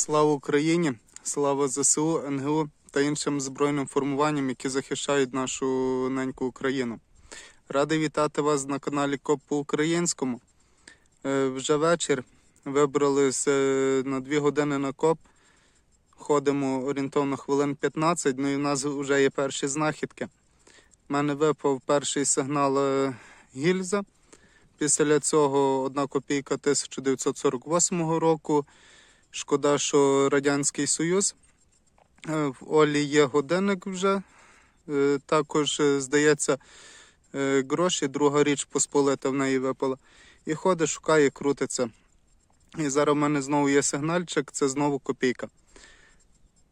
Слава Україні! Слава ЗСУ, НГУ та іншим збройним формуванням, які захищають нашу неньку Україну. Радий вітати вас на каналі КОП по українському. Е, Вже вечір. Вибрали е, на 2 години на КОП. Ходимо орієнтовно хвилин 15, ну і в нас вже є перші знахідки. У мене випав перший сигнал е, гільза. Після цього одна копійка 1948 року. Шкода, що Радянський Союз. Е, В Олі є годинник вже. Е, Також, е, здається, гроші, друга річ посполита в неї випала. І ходить, шукає, крутиться. І зараз в мене знову є сигнальчик, це знову копійка.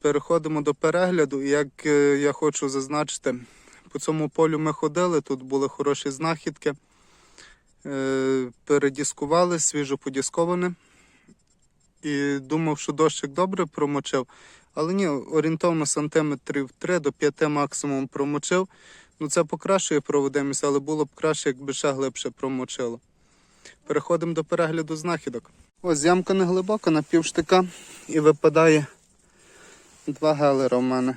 Переходимо до перегляду. Як я хочу зазначити, по цьому полю ми ходили, тут були хороші знахідки. Передіскували, свіжо подісковане. І думав, що дощик добре промочив. Але ні, орієнтовно сантиметрів 3 до 5 максимум промочив. Ну це покращує проводимість, але було б краще, якби ще глибше промочило. Переходимо до перегляду знахідок. Ось ямка не глибока, на півштика і випадає два гелера в мене.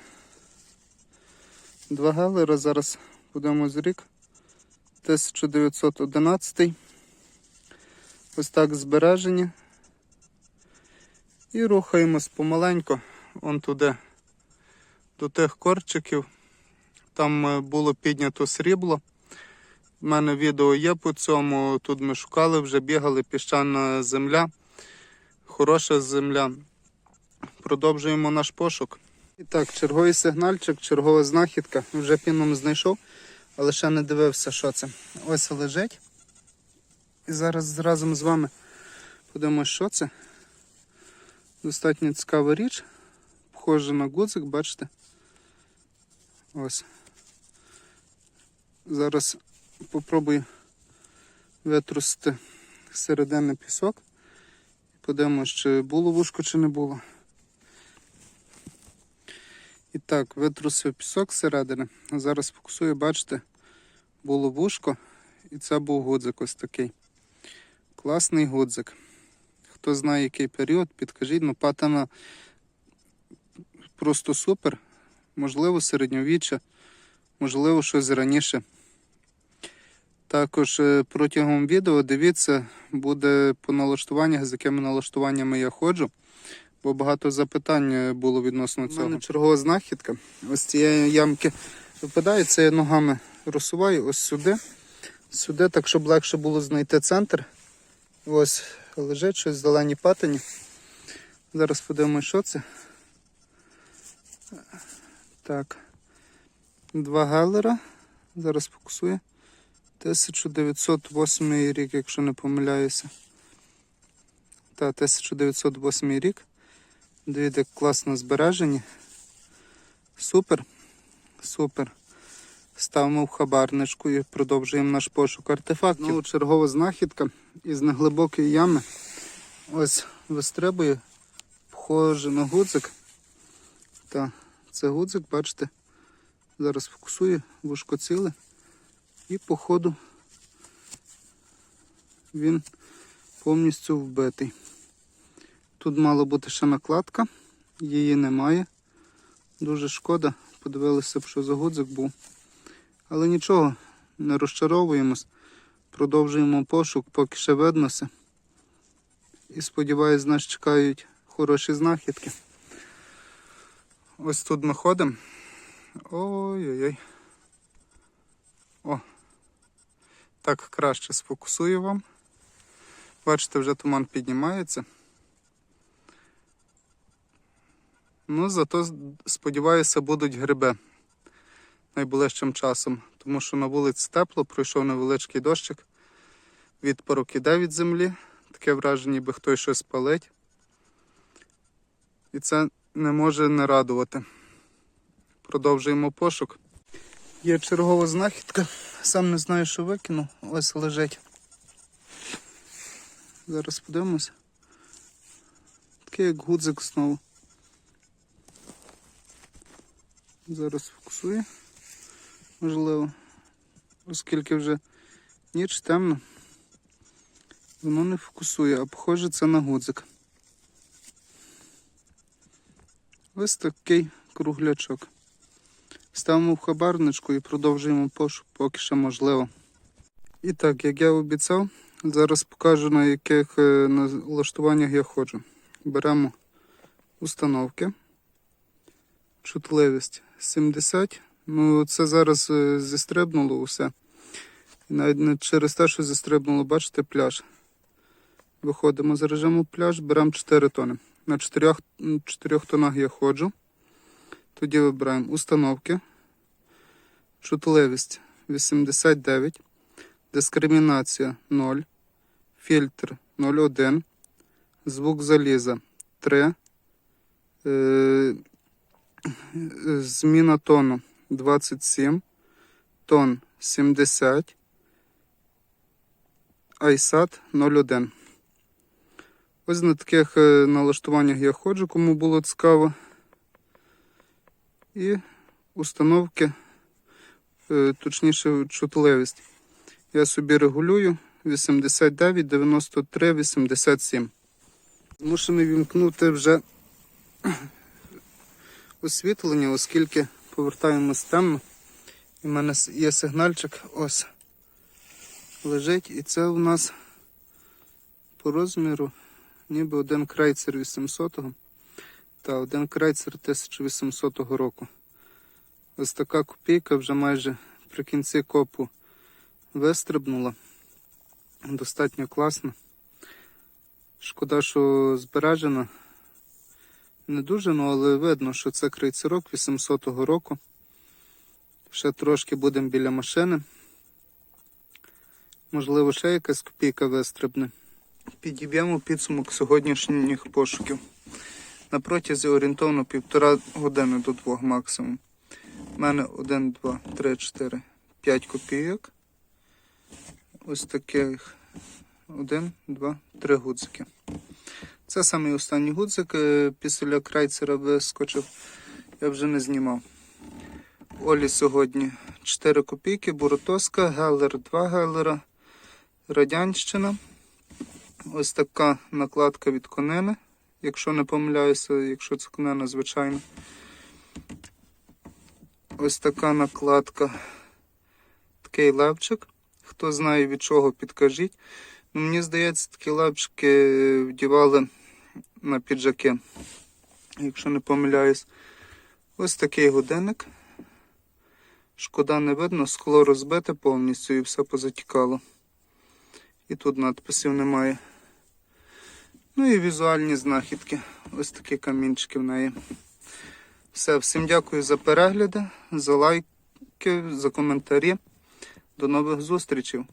Два гелера зараз будемо з рік. 1911. Ось так збережені. І рухаємось помаленько, он туди, до тих корчиків. Там е, було піднято срібло. У мене відео є по цьому. Тут ми шукали, вже бігали піщана земля. Хороша земля. Продовжуємо наш пошук. І так, черговий сигнальчик, чергова знахідка. Вже піном знайшов, але ще не дивився, що це. Ось лежить. І зараз разом з вами подивимось, що це. Достатньо цікава річ. Похоже на гудзик, бачите? Ось. Зараз попробую витрусити середини пісок. Подивимось, чи було вушко, чи не було. І так, витрусив пісок зсередини. Зараз фокусую, бачите, було вушко, і це був гудзик ось такий. Класний гудзик. Хто знає, який період, підкажіть, ну патина просто супер. Можливо, середньовіччя, можливо, щось раніше. Також е, протягом відео дивіться, буде по налаштуваннях, з якими налаштуваннями я ходжу, бо багато запитань е, було відносно цього. У мене чергова знахідка. Ось цієї ямки випадає, це я ногами розсуваю ось сюди, сюди, так щоб легше було знайти центр. Ось лежить щось в зеленій патині. Зараз подивимось, що це. Так. Два галера. Зараз фокусує. 1908 рік, якщо не помиляюся. Так, 1908 рік. Дивіться, класно збережені. Супер. Супер. Ставимо в хабарничку і продовжуємо наш пошук артефактів. Знову чергова знахідка із неглибокої ями. Ось вистрибує, похоже на гудзик. Та це гудзик, бачите, зараз фокусує, вушко ціле. І по ходу він повністю вбитий. Тут мала бути ще накладка, її немає. Дуже шкода, подивилися б, що за гудзик був. Але нічого, не розчаровуємось, продовжуємо пошук, поки ще виднося. І сподіваюсь, нас чекають хороші знахідки. Ось тут ми ходимо. Ой-ой-ой. О, так краще сфокусую вам. Бачите, вже туман піднімається. Ну, зато сподіваюся, будуть гриби найближчим часом, тому що на вулиці тепло, пройшов невеличкий дощик, відпорок іде від землі, таке враження, ніби хтось щось палить. І це не може не радувати. Продовжуємо пошук. Є чергова знахідка, сам не знаю, що викинув, ось лежить. Зараз подивимося. Такий як гудзик знову. Зараз фокусує. Можливо. Оскільки вже ніч темно, воно не фокусує, а похоже це на гудзик. Ось такий круглячок. Ставимо в хабарничку і продовжуємо пошук, поки ще можливо. І так, як я обіцяв, зараз покажу на яких е, налаштуваннях я ходжу. Беремо установки. Чутливість 70. Ну, це зараз е, зістрибнуло усе. І навіть не через те, що зістрибнуло, бачите, пляж. Виходимо з режиму пляж, беремо 4 тони. На 4, 4 тонах я ходжу. Тоді вибираємо установки. Чутливість 89. Дискримінація 0. Фільтр 0,1. Звук заліза 3. Е, зміна тону 27. Тон 70. ISAT 01. Ось на таких е, налаштуваннях я ходжу, кому було цікаво. І установки, е, точніше, чутливість. Я собі регулюю 89, 93, 87. Змушений вімкнути вже освітлення, оскільки повертаємось темно. І в мене є сигнальчик ось лежить. І це у нас по розміру ніби один крейцер 800 та один крейцер 1800 року. Ось така копійка вже майже при кінці копу вистрибнула. Достатньо класно. Шкода, що збережена. Не дуже, ну, але видно, що це крейцерок 800 року. Ще трошки будемо біля машини. Можливо, ще якась копійка вистрибне. Підіб'ємо підсумок сьогоднішніх пошуків. На протязі орієнтовно півтора години до двох максимум. У мене 1, 2, 3, 4, 5 копійок. Ось таких 1, 2, 3 гудзики. Це самий останній гудзик. е, Після крайцера вискочив. Я вже не знімав. Олі сьогодні 4 копійки, Буротоска, Геллер 2 Геллера, Радянщина. Ось така накладка від конини. Якщо не помиляюся, якщо це конина, звичайно. Ось така накладка. Такий левчик. Хто знає від чого, підкажіть. Ну, мені здається, такі левчики вдівали на піджаки. Якщо не помиляюсь. Ось такий годинник. Шкода не видно, скло розбите повністю і все позатікало. І тут надписів немає. Ну і візуальні знахідки. Ось такі камінчики в неї. Все, всім дякую за перегляди, за лайки, за коментарі. До нових зустрічей.